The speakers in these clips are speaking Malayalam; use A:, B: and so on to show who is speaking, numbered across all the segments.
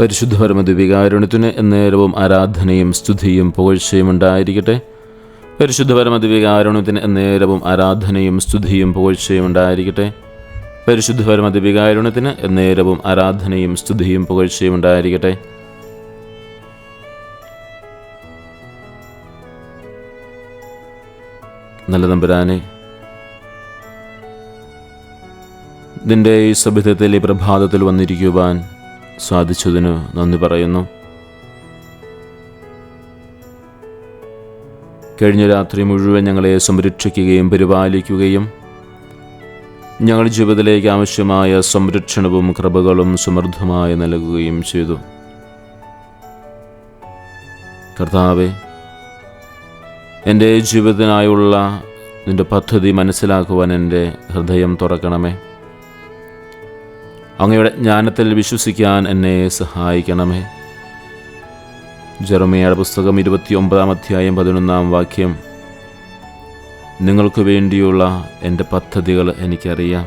A: പരിശുദ്ധ പരമദിവികാരുണ്യത്തിന് എന്നേരവും ആരാധനയും സ്തുതിയും പുകഴ്ചയും ഉണ്ടായിരിക്കട്ടെ. പരിശുദ്ധ പരമദിവികാരുണ്യത്തിന് എന്നേരവും ആരാധനയും സ്തുതിയും പുകഴ്ചയും ഉണ്ടായിരിക്കട്ടെ. പരിശുദ്ധ പരമദിവികാരുണ്യത്തിന് എന്നേരവും ആരാധനയും സ്തുതിയും പുകഴ്ചയും ഉണ്ടായിരിക്കട്ടെ. നല്ല തമ്പുരാനെ നിന്റെ ഈ സഭിതത്തിൽ ഈ പ്രഭാതത്തിൽ വന്നിരിക്കുവാൻ സാധിച്ചതിന് നന്ദി പറയുന്നു. കഴിഞ്ഞ രാത്രി മുഴുവൻ ഞങ്ങളെ സംരക്ഷിക്കുകയും പരിപാലിക്കുകയും ഞങ്ങൾ ജീവിതത്തിലേക്ക് ആവശ്യമായ സംരക്ഷണവും കൃപകളും സമൃദ്ധമായി നൽകുകയും ചെയ്തു. കർത്താവെ എന്റെ ജീവിതത്തിനായുള്ള നിന്റെ പദ്ധതി മനസ്സിലാക്കുവാൻ എന്റെ ഹൃദയം തുറക്കണമേ. അങ്ങയുടെ ജ്ഞാനത്തിൽ വിശ്വസിക്കാൻ എന്നെ സഹായിക്കണമേ. ജെറമയുടെ പുസ്തകം ഇരുപത്തി ഒമ്പതാം അധ്യായം പതിനൊന്നാം വാക്യം. നിങ്ങൾക്ക് വേണ്ടിയുള്ള എന്റെ പദ്ധതികൾ എനിക്കറിയാം.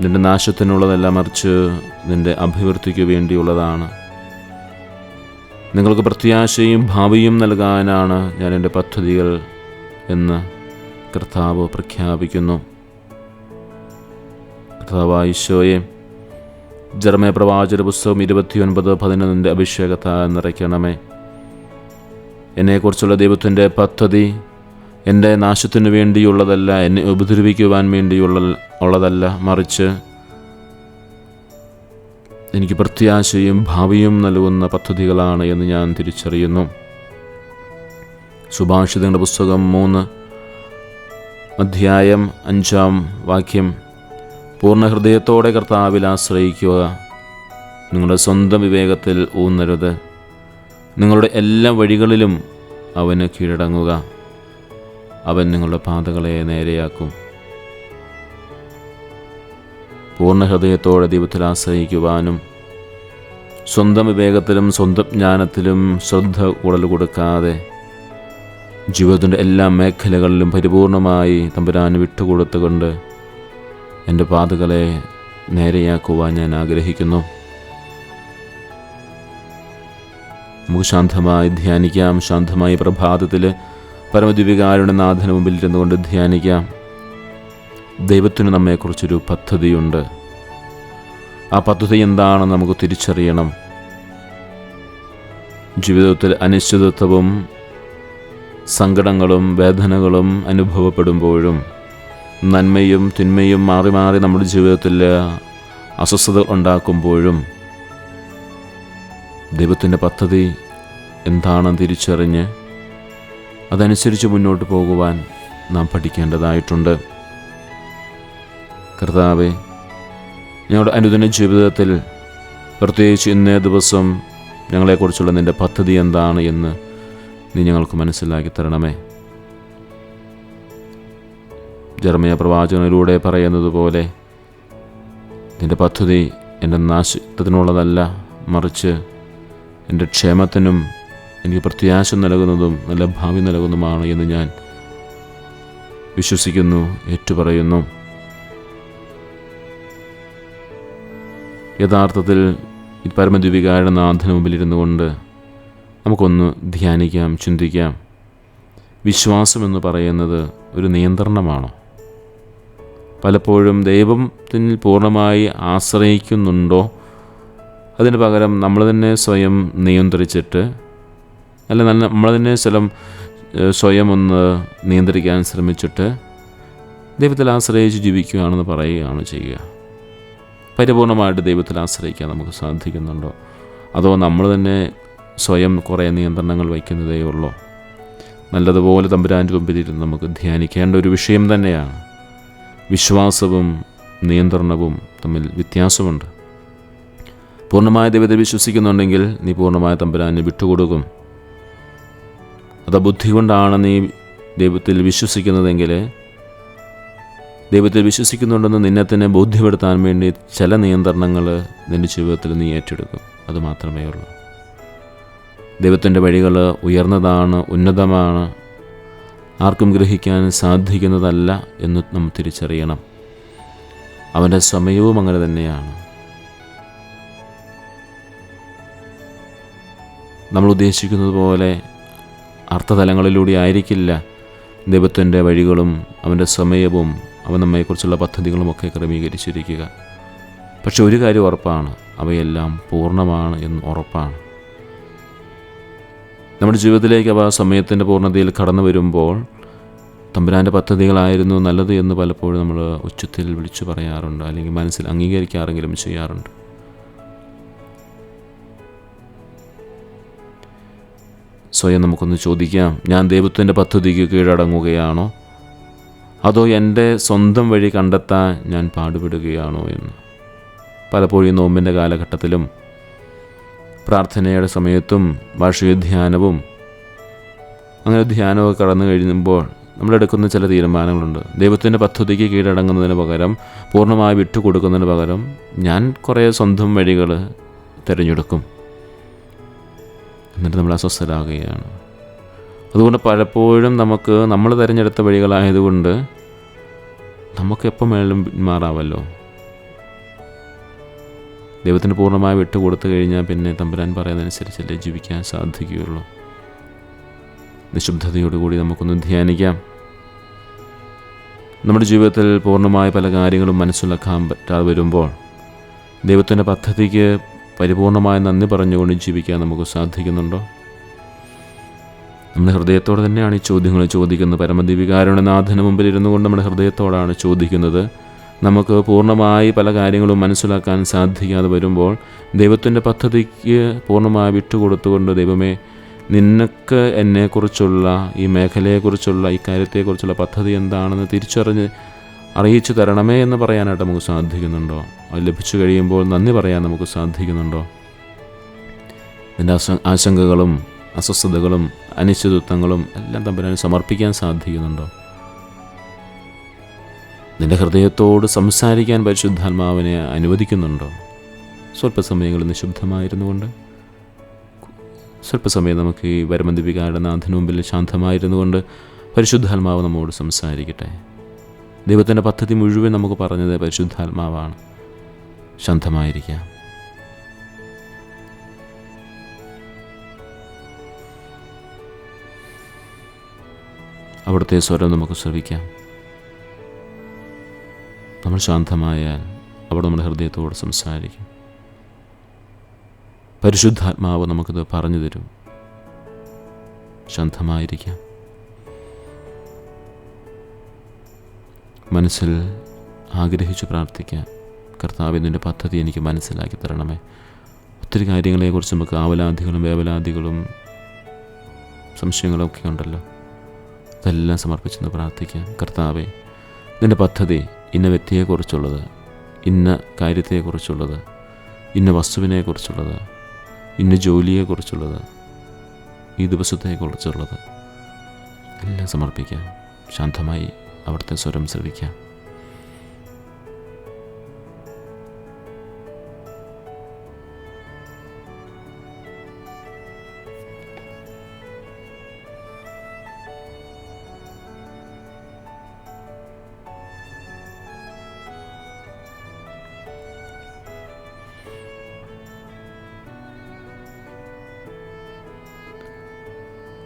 A: നിന്റെ നാശത്തിനുള്ളതല്ല മറിച്ച് നിന്റെ അഭിവൃദ്ധിക്ക് വേണ്ടിയുള്ളതാണ്. നിങ്ങൾക്ക് പ്രത്യാശയും ഭാവിയും നൽകാനാണ് ഞാൻ എന്റെ പദ്ധതികൾ എന്ന് കർത്താവ് പ്രഖ്യാപിക്കുന്നു. കർത്താവായ ഈശോയെ ജർമ്മയ പ്രവാചക പുസ്തകം ഇരുപത്തിയൊൻപത് പതിനൊന്നിന്റെ അഭിഷേകത്താൽ നിറയ്ക്കണമേ. എന്നെക്കുറിച്ചുള്ള ദൈവത്തിന്റെ പദ്ധതി എന്റെ നാശത്തിനു വേണ്ടിയുള്ളതല്ല എന്നെ ഉപദ്രവിക്കുവാൻ വേണ്ടിയുള്ള ഉള്ളതല്ല മറിച്ച് എനിക്ക് പ്രത്യാശയും ഭാവിയും നൽകുന്ന പദ്ധതികളാണ് എന്ന് ഞാൻ തിരിച്ചറിയുന്നു. സുഭാഷിതങ്ങളുടെ പുസ്തകം മൂന്ന് അധ്യായം അഞ്ചാം വാക്യം പൂർണ ഹൃദയത്തോടെ കർത്താവിൽ ആശ്രയിക്കുക. നിങ്ങളുടെ സ്വന്തം വിവേകത്തിൽ ഊന്നരുത്. നിങ്ങളുടെ എല്ലാ വഴികളിലും അവന് കീഴടങ്ങുക. അവൻ നിങ്ങളുടെ പാതകളെ നേരെയാക്കും. പൂർണ ഹൃദയത്തോടെ ദൈവത്തിൽ ആശ്രയിക്കുവാനും സ്വന്തം വിവേകത്തിലും സ്വന്തം ജ്ഞാനത്തിലും ശ്രദ്ധ ഉടൽ കൊടുക്കാതെ ജീവിതത്തിന്റെ എല്ലാ മേഖലകളിലും പരിപൂർണമായി തമ്പുരാന് വിട്ടുകൊടുത്തുകൊണ്ട് എന്റെ പാതകളെ നേരെയാക്കുവാൻ ഞാൻ ആഗ്രഹിക്കുന്നു. നമുക്ക് ശാന്തമായി ധ്യാനിക്കാം. ശാന്തമായി പ്രഭാതത്തിൽ പരമദ്വീപികാരുടെ നാഥന് മുമ്പിൽ ഇരുന്നു കൊണ്ട് ധ്യാനിക്കാം. ദൈവത്തിന് നമ്മെക്കുറിച്ചൊരു പദ്ധതിയുണ്ട്. ആ പദ്ധതി എന്താണെന്ന് നമുക്ക് തിരിച്ചറിയണം. ജീവിതത്തിൽ അനിശ്ചിതത്വവും സങ്കടങ്ങളും വേദനകളും അനുഭവപ്പെടുമ്പോഴും നന്മയും തിന്മയും മാറി മാറി നമ്മുടെ ജീവിതത്തിൽ അസ്വസ്ഥത ഉണ്ടാക്കുമ്പോഴും ദൈവത്തിന്റെ പദ്ധതി എന്താണെന്ന് തിരിച്ചറിഞ്ഞ് അതനുസരിച്ച് മുന്നോട്ട് പോകുവാൻ നാം പഠിക്കേണ്ടതായിട്ടുണ്ട്. കർത്താവെ ഞങ്ങളുടെ അനുദിന ജീവിതത്തിൽ പ്രത്യേകിച്ച് ഇന്നേ ദിവസം ഞങ്ങളെക്കുറിച്ചുള്ള നിന്റെ പദ്ധതി എന്താണ് എന്ന് നീ ഞങ്ങൾക്ക് മനസ്സിലാക്കി തരണമേ. ജർമ്മയ പ്രവാചകനിലൂടെ പറയുന്നത് പോലെ നിന്റെ പദ്ധതി എന്റെ നാശത്തിനുള്ളതല്ല മറിച്ച് എന്റെ ക്ഷേമത്തിനും എനിക്ക് പ്രത്യാശ നൽകുന്നതും നല്ല ഭാവി നൽകുന്നതുമാണ് എന്ന് ഞാൻ വിശ്വസിക്കുന്നു ഏറ്റുപറയുന്നു. യഥാർത്ഥത്തിൽ ഈ പരമദ്വീപികാരുടെ നാഥന് മുമ്പിലിരുന്നു കൊണ്ട് നമുക്കൊന്ന് ധ്യാനിക്കാം ചിന്തിക്കാം. വിശ്വാസം എന്ന് പറയുന്നത് ഒരു നിയന്ത്രണമാണോ? പലപ്പോഴും ദൈവത്തിൽ പൂർണമായി ആശ്രയിക്കുന്നുണ്ടോ? അതിന് പകരം നമ്മൾ തന്നെ സ്വയം നിയന്ത്രിച്ചിട്ട് അല്ല നല്ല നമ്മൾ തന്നെ സ്ഥലം സ്വയം ഒന്ന് നിയന്ത്രിക്കാൻ ശ്രമിച്ചിട്ട് ദൈവത്തിൽ ആശ്രയിച്ച് ജീവിക്കുകയാണെന്ന് പറയുകയാണ് ചെയ്യുക. പരിപൂർണമായിട്ട് ദൈവത്തിൽ ആശ്രയിക്കാൻ നമുക്ക് സാധിക്കുന്നുണ്ടോ? അതോ നമ്മൾ തന്നെ സ്വയം കുറേ നിയന്ത്രണങ്ങൾ വയ്ക്കുന്നതേ ഉള്ളൂ? നല്ലതുപോലെ തമ്പുരാന്റെ മുമ്പിലിരുന്ന് നമുക്ക് ധ്യാനിക്കേണ്ട ഒരു വിഷയം തന്നെയാണ്. വിശ്വാസവും നിയന്ത്രണവും തമ്മിൽ വ്യത്യാസമുണ്ട്. പൂർണമായ ദൈവത്തെ വിശ്വസിക്കുന്നുണ്ടെങ്കിൽ നീ പൂർണമായ തമ്പുരാനെ വിട്ടുകൊടുക്കും. അത് ബുദ്ധി കൊണ്ടാണ് നീ ദൈവത്തിൽ വിശ്വസിക്കുന്നതെങ്കിൽ ദൈവത്തിൽ വിശ്വസിക്കുന്നുണ്ടെന്ന് നിന്നെ തന്നെ ബോധ്യപ്പെടുത്താൻ വേണ്ടി ചില നിയന്ത്രണങ്ങൾ നിന്റെ ജീവിതത്തിൽ നീ ഏറ്റെടുക്കും. അത് മാത്രമേ ഉള്ളൂ ദൈവത്തിന്റെ വഴികൾ ഉയർന്നതാണ് ഉന്നതമാണ്. ആർക്കും ഗ്രഹിക്കാൻ സാധിക്കുന്നതല്ല എന്ന് നാം തിരിച്ചറിയണം. അവന്റെ സമയവും അങ്ങനെ തന്നെയാണ്. നമ്മൾ ഉദ്ദേശിക്കുന്നത് പോലെ അർത്ഥതലങ്ങളിലൂടെ ആയിരിക്കില്ല ദൈവത്തിന്റെ വഴികളും അവന്റെ സമയവും അവൻ നമ്മെക്കുറിച്ചുള്ള പദ്ധതികളുമൊക്കെ ക്രമീകരിച്ചിരിക്കുക. പക്ഷെ ഒരു കാര്യം ഉറപ്പാണ് അവയെല്ലാം പൂർണമാണ് എന്ന് ഉറപ്പാണ്. നമ്മുടെ ജീവിതത്തിലേക്ക് അവ സമയത്തിന്റെ പൂർണതയിൽ കടന്നു വരുമ്പോൾ തമ്പുരാന്റെ പദ്ധതികളായിരുന്നു നല്ലത് എന്ന് പലപ്പോഴും നമ്മൾ ഉച്ചത്തിൽ വിളിച്ചു പറയാറുണ്ട് അല്ലെങ്കിൽ മനസ്സിൽ അംഗീകരിക്കാറെങ്കിലും ചെയ്യാറുണ്ട്. സ്വയം നമുക്കൊന്ന് ചോദിക്കാം ഞാൻ ദൈവത്തിന്റെ പദ്ധതിക്ക് കീഴടങ്ങുകയാണോ? അതോ എന്റെ സ്വന്തം വഴി കണ്ടെത്താൻ ഞാൻ പാടുപെടുകയാണോ എന്ന്? പലപ്പോഴും നോമ്പിന്റെ കാലഘട്ടത്തിലും പ്രാർത്ഥനയുടെ സമയത്തും വാർഷിക ധ്യാനവും അങ്ങനെ ധ്യാനമൊക്കെ കടന്നു കഴിയുമ്പോൾ നമ്മളെടുക്കുന്ന ചില തീരുമാനങ്ങളുണ്ട്. ദൈവത്തിന്റെ പദ്ധതിക്ക് കീഴടങ്ങുന്നതിന് പകരം പൂർണമായി വിട്ടുകൊടുക്കുന്നതിന് പകരം ഞാൻ കുറേ സ്വന്തം വഴികൾ തിരഞ്ഞെടുക്കും. എന്നിട്ട് നമ്മൾ അസ്വസ്ഥരാകുകയാണ്. അതുകൊണ്ട് പലപ്പോഴും നമുക്ക് നമ്മൾ തിരഞ്ഞെടുത്ത വഴികളായതുകൊണ്ട് നമുക്ക് എപ്പം വേണമെങ്കിലും പിന്മാറാമല്ലോ. ദൈവത്തിന് പൂർണമായി വിട്ടുകൊടുത്തു കഴിഞ്ഞാൽ പിന്നെ തമ്പുരാൻ പറയുന്നതനുസരിച്ചല്ലേ ജീവിക്കാൻ സാധിക്കുകയുള്ളൂ. നിശബ്ദതയോടുകൂടി നമുക്കൊന്ന് ധ്യാനിക്കാം. നമ്മുടെ ജീവിതത്തിൽ പൂർണമായ പല കാര്യങ്ങളും മനസ്സിലാക്കാൻ പറ്റാതെ വരുമ്പോൾ ദൈവത്തിന്റെ പദ്ധതിക്ക് പരിപൂർണമായ നന്ദി പറഞ്ഞുകൊണ്ട് ജീവിക്കാൻ നമുക്ക് സാധിക്കുന്നുണ്ടോ? നമ്മുടെ ഹൃദയത്തോടെ തന്നെയാണ് ഈ ചോദ്യങ്ങൾ ചോദിക്കുന്നത്. പരമദിവികാരുടെ നാഥന് മുമ്പിൽ ഇരുന്നു കൊണ്ട് നമ്മുടെ ഹൃദയത്തോടാണ് ചോദിക്കുന്നത്. നമുക്ക് പൂർണമായി പല കാര്യങ്ങളും മനസ്സിലാക്കാൻ സാധിക്കാതെ വരുമ്പോൾ ദൈവത്തിന്റെ പദ്ധതിക്ക് പൂർണമായി വിട്ടുകൊടുത്തുകൊണ്ട് ദൈവമേ നിനക്ക് എന്നെക്കുറിച്ചുള്ള ഈ മേഖലയെക്കുറിച്ചുള്ള ഈ കാര്യത്തെക്കുറിച്ചുള്ള പദ്ധതി എന്താണെന്ന് തിരിച്ചറിഞ്ഞ് അറിയിച്ചു തരണമേ എന്ന് പറയാനായിട്ട് നമുക്ക് സാധിക്കുന്നുണ്ടോ? അത് ലഭിച്ചു കഴിയുമ്പോൾ നന്ദി പറയാൻ നമുക്ക് സാധിക്കുന്നുണ്ടോ? എന്റെ ആശ ആശങ്കകളും അസ്വസ്ഥതകളും അനിശ്ചിതത്വങ്ങളും എല്ലാം തമ്പുരാന് സമർപ്പിക്കാൻ സാധിക്കുന്നുണ്ടോ? നിന്റെ ഹൃദയത്തോട് സംസാരിക്കാൻ പരിശുദ്ധാത്മാവിനെ അനുവദിക്കുന്നുണ്ടോ? സ്വല്പസമയങ്ങൾ നിശബ്ദമായിരുന്നു കൊണ്ട് സ്വല്പസമയം നമുക്ക് ഈ വരമന്ദിപികാരുടെ നാഥന് മുമ്പിൽ ശാന്തമായിരുന്നു കൊണ്ട് പരിശുദ്ധാത്മാവ് നമ്മോട് സംസാരിക്കട്ടെ. ദൈവത്തിന്റെ പദ്ധതി മുഴുവൻ നമുക്ക് പറഞ്ഞത് പരിശുദ്ധാത്മാവാണ്. ശാന്തമായിരിക്കാം. അവിടുത്തെ സ്വരം നമുക്ക് ശ്രവിക്കാം. നമ്മൾ ശാന്തമായാൽ അവിടെ നമ്മുടെ ഹൃദയത്തോട് സംസാരിക്കും. പരിശുദ്ധാത്മാവ് നമുക്കിത് പറഞ്ഞു തരും. ശാന്തമായിരിക്കാം. മനസ്സിൽ ആഗ്രഹിച്ചു പ്രാർത്ഥിക്കാം കർത്താവ് നിന്റെ പദ്ധതി എനിക്ക് മനസ്സിലാക്കി തരണമേ. ഒത്തിരി കാര്യങ്ങളെക്കുറിച്ച് നമുക്ക് ആവലാദികളും വേവലാദികളും സംശയങ്ങളൊക്കെ ഉണ്ടല്ലോ. അതെല്ലാം സമർപ്പിച്ചെന്ന് പ്രാർത്ഥിക്കാം. കർത്താവെ നിന്റെ പദ്ധതി ഇന്ന വ്യക്തിയെക്കുറിച്ചുള്ളത് ഇന്ന കാര്യത്തെക്കുറിച്ചുള്ളത് ഇന്ന വസ്തുവിനെക്കുറിച്ചുള്ളത് ഇന്ന ജോലിയെക്കുറിച്ചുള്ളത് ഈ ദിവസത്തെക്കുറിച്ചുള്ളത്. എല്ലാം സമർപ്പിക്കാം. ശാന്തമായി അവിടുത്തെ സ്വരം ശ്രവിക്കാം.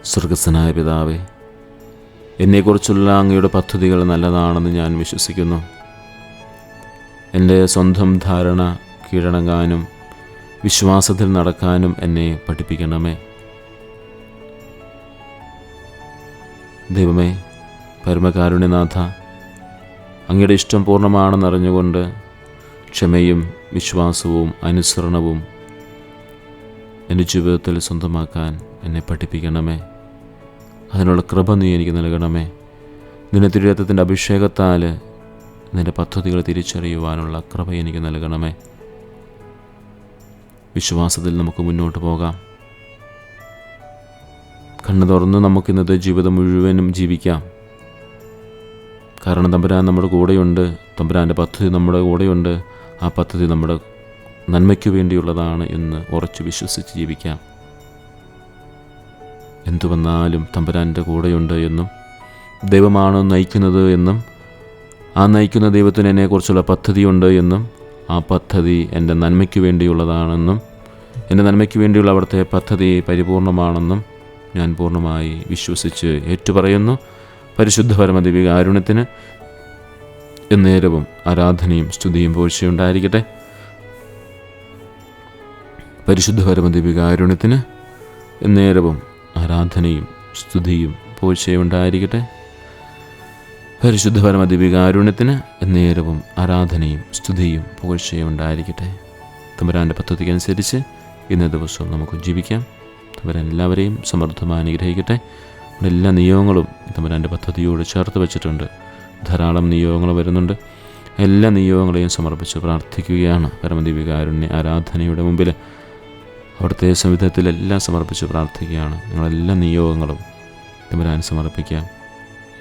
A: സ്വർഗസ്വനായ പിതാവേ എന്നെക്കുറിച്ചുള്ള അങ്ങയുടെ പദ്ധതികൾ നല്ലതാണെന്ന് ഞാൻ വിശ്വസിക്കുന്നു. എന്റെ സ്വന്തം ധാരണ കീഴടങ്ങാനും വിശ്വാസത്തിൽ നടക്കാനും എന്നെ പഠിപ്പിക്കണമേ. ദൈവമേ പരമകാരുണ്യനാഥ അങ്ങയുടെ ഇഷ്ടം പൂർണമാണെന്നറിഞ്ഞുകൊണ്ട് ക്ഷമയും വിശ്വാസവും അനുസരണവും എന്റെ ജീവിതത്തിൽ സ്വന്തമാക്കാൻ എന്നെ പഠിപ്പിക്കണമേ. അതിനുള്ള കൃപ നീ എനിക്ക് നൽകണമേ. നിന്റെ തിരുരത്വത്തിന്റെ അഭിഷേകത്താൽ നിന്റെ പദ്ധതികൾ തിരിച്ചറിയുവാനുള്ള കൃപ എനിക്ക് നൽകണമേ. വിശ്വാസത്തിൽ നമുക്ക് മുന്നോട്ട് പോകാം. കണ്ണു തുറന്ന് നമുക്ക് ഇന്നത്തെ ജീവിതം മുഴുവനും ജീവിക്കാം. കാരണം തമ്പുരാൻ നമ്മുടെ കൂടെയുണ്ട് തമ്പുരാന്റെ പദ്ധതി നമ്മുടെ കൂടെയുണ്ട് ആ പദ്ധതി നമ്മുടെ നന്മയ്ക്ക് വേണ്ടിയുള്ളതാണ് എന്ന് ഉറച്ചു വിശ്വസിച്ച് ജീവിക്കാം. എന്തു വന്നാലും തമ്പുരാന്റെ കൂടെയുണ്ട് എന്നും ദൈവമാണ് നയിക്കുന്നത് എന്നും ആ നയിക്കുന്ന ദൈവത്തിന് എന്നെക്കുറിച്ചുള്ള പദ്ധതിയുണ്ട് എന്നും ആ പദ്ധതി എന്റെ നന്മയ്ക്ക് വേണ്ടിയുള്ളതാണെന്നും എന്റെ നന്മയ്ക്ക് വേണ്ടിയുള്ള അവിടുത്തെ പദ്ധതി പരിപൂർണമാണെന്നും ഞാൻ പൂർണമായി വിശ്വസിച്ച് ഏറ്റുപറയുന്നു. പരിശുദ്ധ പരമദിവികാരുണ്യത്തിന് എന്നേരവും ആരാധനയും സ്തുതിയും പോഴ്ചയുണ്ടായിരിക്കട്ടെ. പരിശുദ്ധ പരമദിവികാരുണ്യത്തിന് എന്നേരവും ആരാധനയും സ്തുതിയും പോഴ്ചയുണ്ടായിരിക്കട്ടെ പരിശുദ്ധ പരമദിവികാരുണ്യത്തിന് നേരവും ആരാധനയും സ്തുതിയും പുകഴ്ചയും ഉണ്ടായിരിക്കട്ടെ. പദ്ധതിക്കനുസരിച്ച് ഇന്നേ ദിവസവും നമുക്ക് ജീവിക്കാം. തമ്പുരാൻ എല്ലാവരെയും സമൃദ്ധമായി അനുഗ്രഹിക്കട്ടെ. എല്ലാ നിയോഗങ്ങളും തമ്പുരാന്റെ പദ്ധതിയോട് ചേർത്ത് വെച്ചിട്ടുണ്ട്. ധാരാളം നിയോഗങ്ങൾ വരുന്നുണ്ട്. എല്ലാ നിയോഗങ്ങളെയും സമർപ്പിച്ച് പ്രാർത്ഥിക്കുകയാണ്. പരമദിവികാരുണ്യ ആരാധനയുടെ മുമ്പിൽ അവിടുത്തെ സംവിധത്തിലെല്ലാം സമർപ്പിച്ച് പ്രാർത്ഥിക്കുകയാണ്. നിങ്ങളെല്ലാ നിയോഗങ്ങളും തമ്പുരാൻ സമർപ്പിക്കാം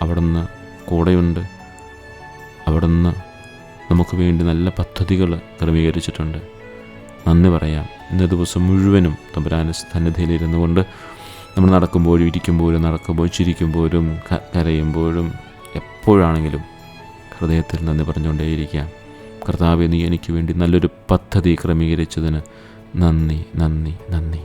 A: അവിടുന്ന് കൂടെയുണ്ട്. അവിടുന്ന് നമുക്ക് വേണ്ടി നല്ല പദ്ധതികൾ ക്രമീകരിച്ചിട്ടുണ്ട്. നന്ദി പറയാം. ഇന്ന ദിവസം മുഴുവനും തമ്പുരാൻ സന്നിധിയിലിരുന്നു കൊണ്ട് നമ്മൾ നടക്കുമ്പോഴും ഇരിക്കുമ്പോഴും നടക്കുമ്പോൾ ചിരിക്കുമ്പോഴും കരയുമ്പോഴും എപ്പോഴാണെങ്കിലും ഹൃദയത്തിൽ നന്ദി പറഞ്ഞുകൊണ്ടേയിരിക്കാം. കർത്താവ് നീ എനിക്ക് വേണ്ടി നല്ലൊരു പദ്ധതി ക്രമീകരിച്ചതിന് നന്ദി നന്ദി നന്ദി.